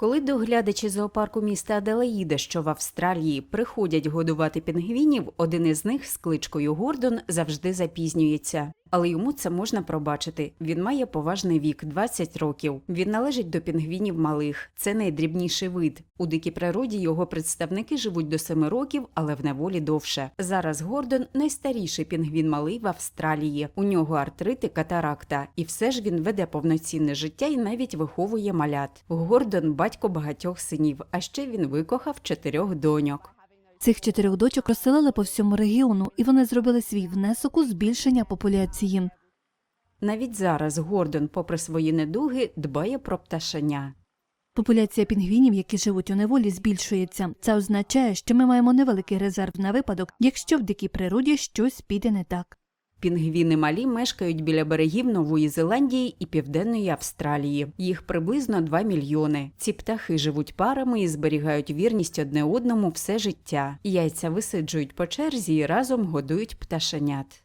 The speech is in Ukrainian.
Коли доглядачі зоопарку міста Аделаїда, що в Австралії, приходять годувати пінгвінів, один із них з кличкою Гордон завжди запізнюється. Але йому це можна пробачити. Він має поважний вік 20 років. Він належить до пінгвінів малих. Це найдрібніший вид. У дикій природі його представники живуть до 7 років, але в неволі довше. Зараз Гордон найстаріший пінгвін малий в Австралії. У нього артрит і катаракта, і все ж він веде повноцінне життя і навіть виховує малят. Гордон батько багатьох синів, а ще він викохав чотирьох доньок. Цих чотирьох дочок розселили по всьому регіону, і вони зробили свій внесок у збільшення популяції. Навіть зараз Гордон, попри свої недуги, дбає про пташеня. Популяція пінгвінів, які живуть у неволі, збільшується. Це означає, що ми маємо невеликий резерв на випадок, якщо в дикій природі щось піде не так. Пінгвіни малі мешкають біля берегів Нової Зеландії і Південної Австралії. Їх приблизно 2 мільйони. Ці птахи живуть парами і зберігають вірність одне одному все життя. Яйця висиджують по черзі і разом годують пташенят.